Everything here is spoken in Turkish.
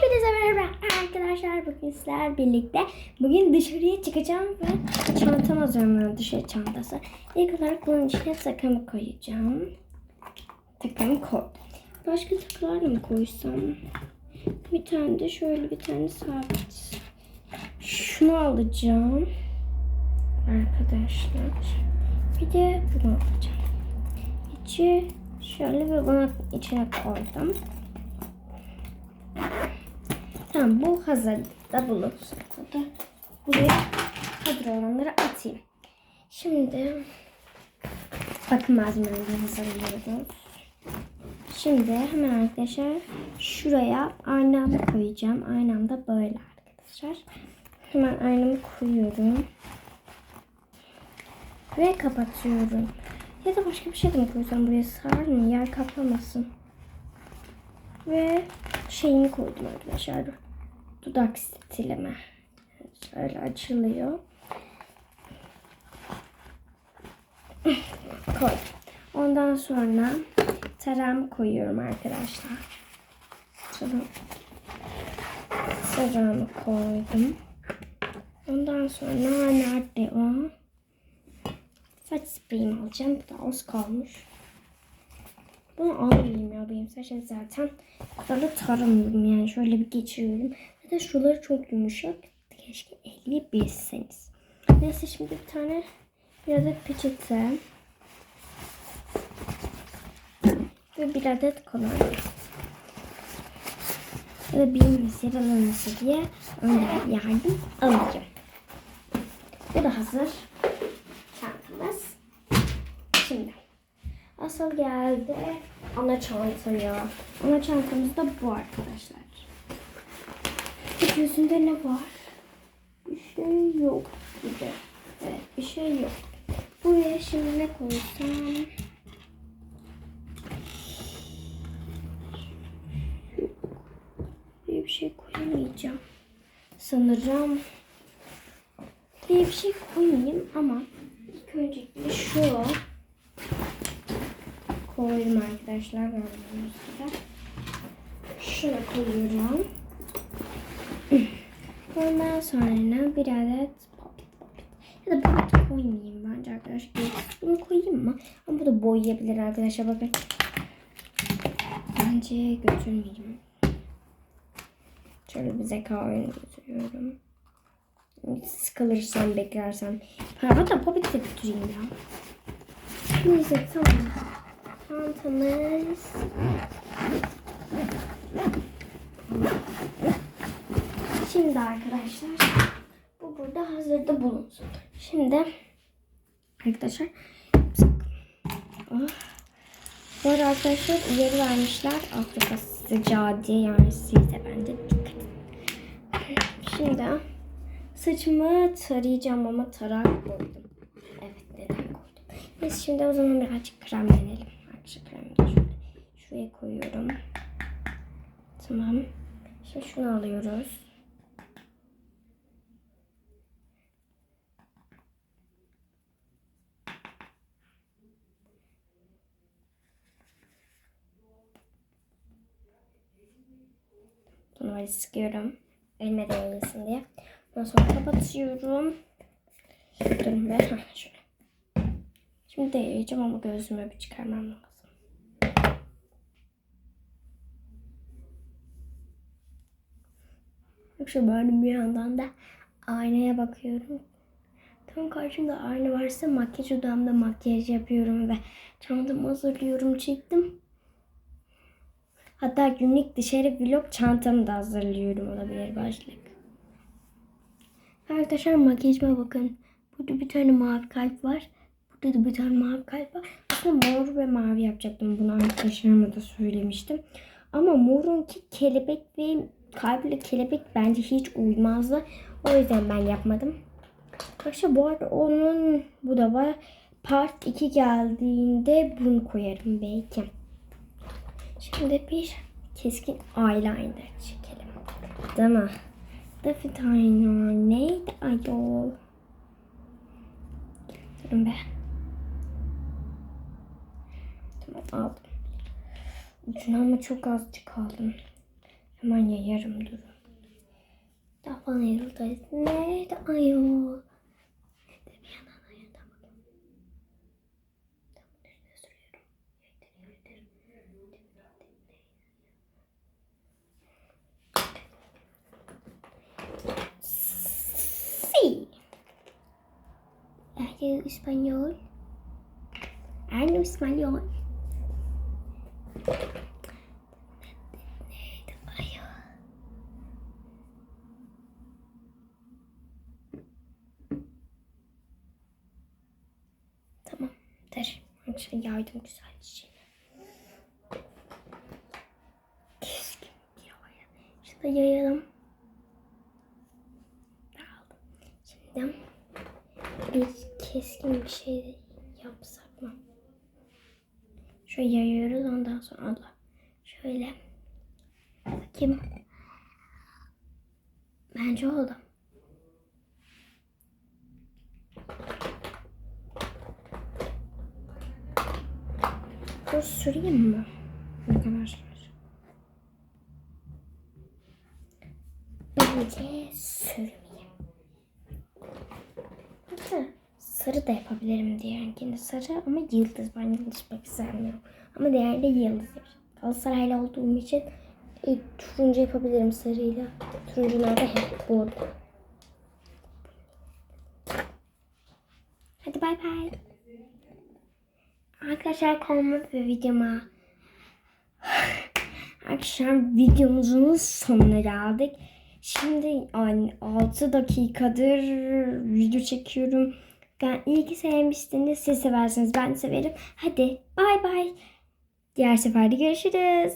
Hepinize merhaba arkadaşlar. Bugün sizler birlikte bugün dışarıya çıkacağım ve çantam hazırlanıyor dışarı çantası. İlk olarak bunun içine takımı koyacağım. Takımı koy. Başka takılarla mı koysam? Bir tane de şöyle bir tane sabit. Şunu alacağım. Arkadaşlar. Bir de bunu alacağım. İçi şöyle ve bunu içine koydum. Tamam bu hazır da bulunsun. Buraya hazır olanları atayım. Şimdi bakım malzemeleri hazırlıyoruz. Şimdi hemen arkadaşlar şuraya aynamı koyacağım. Aynam da böyle arkadaşlar. Hemen aynamı koyuyorum. Ve kapatıyorum. Ya da başka bir şey de mi koysam buraya sığar mı? Yer kaplamasın. Ve şeyini koydum arkadaşlar. Dudak stileme. Şöyle açılıyor. Koy. Ondan sonra tarağımı koyuyorum arkadaşlar. Taram. Tarağımı koydum. Ondan sonra nerede o? Saç spreyimi alacağım. Bu da az kalmış. Bunu almayayım ya benim saçım zaten kadar taramıyorum yani şöyle bir geçiriyorum. Zaten şuraları çok yumuşak. Keşke elleyebilseniz. Neyse şimdi bir tane bir adet peçete ve bir adet kolonya. Ya da birimiz yaralanırsa diye önden yardım alacağım. Bu da hazır. Çantamız. Şimdi asıl geldi ana çantaya. Ana çantamız da bu arkadaşlar. Yüzünde ne var? Bir şey yok gibi. Evet bir şey yok. Buraya şimdi ne koysam? Buraya bir şey koyamayacağım. Sanırım buraya bir şey koymayayım ama ilk öncelikle şu koydum arkadaşlar gördüğünüz gibi. Şuna koyuyorum. Ondan sonra bir adet popit popit. Ya da popit koymayayım bence arkadaşlar. Bunu koyayım mı? Ama bu da boyayabilir arkadaşlar bakın. Bence götürmeyeyim. Şöyle bir zeka götürüyorum. Sıkılırsam beklersem. Hatta popit de götüreyim ya. Neyse tamam. Çantamız. Şimdi arkadaşlar bu burada hazırda bulunsun. Şimdi arkadaşlar bu arada arkadaşlar uyarı vermişler Afrika sıcağı diye yani siz de bence dikkat. Şimdi saçımı tarayacağım ama tarak koydum. Evet neden koydum. Biz şimdi o zaman birazcık kremlenelim. Arkadaşlar kremi şuraya koyuyorum. Tamam. Şimdi şunu alıyoruz. Böyle sıkıyorum. Elime değmesin diye. Ondan sonra kapatıyorum. Durun be. Heh, şöyle. Şimdi değeceğim ama gözümü bir çıkarmam lazım. Böyle bir yandan da aynaya bakıyorum. Tam karşımda ayna varsa makyaj odamda makyaj yapıyorum ve çantamı hazırlıyorum çektim. Hatta günlük dışarı vlog çantamı da hazırlıyorum olabilir başlık. Arkadaşlar makyajıma bakın. Burada bir tane mavi kalp var. Burada da bir tane mavi kalp var. Aslında mor ve mavi yapacaktım. Bunu arkadaşlarıma da söylemiştim. Ama morunki kelebek ve kalple kelebek bence hiç uymazdı. O yüzden ben yapmadım. Arkadaşlar bu arada onun bu da var. Part 2 geldiğinde bunu koyarım belki. Şimdi bir keskin eyeliner çekelim. Değil mi? Eyeliner neydi ayol? Durun be. Tamam aldım. Ucuna ama çok azıcık aldım. Hemen yayarım durun. Daha falan yıldayız. Nerede ayol? Nerede bir yandan ayol? Arkadaşlar yardım güzelce. Keskin bir yaya. Şurada yayalım. Şimdi bir keskin bir şey yapsak mı? Şöyle yayıyoruz ondan sonra da şöyle bakayım. Bence oldu. Dur süreyim mi? Arkadaşlar. Bence sürmeyeyim. Hatta sarı da yapabilirim diğerkinde sarı ama yıldız. Ben yıldız pek sevmiyorum. Ama diğerde yıldız yapacağım. Galatasaraylı olduğum için e, turuncu yapabilirim sarıyla. Turuncu nerede? Hep burada. Hadi bay bay. Arkadaşlar kanalıma ve videoma Arkadaşlar videomuzun sonuna geldik. Şimdi yani 6 dakikadır video çekiyorum. Ben iyi ki sevmişsiniz. Siz seversiniz. Ben severim. Hadi bay bay. Diğer seferde görüşürüz.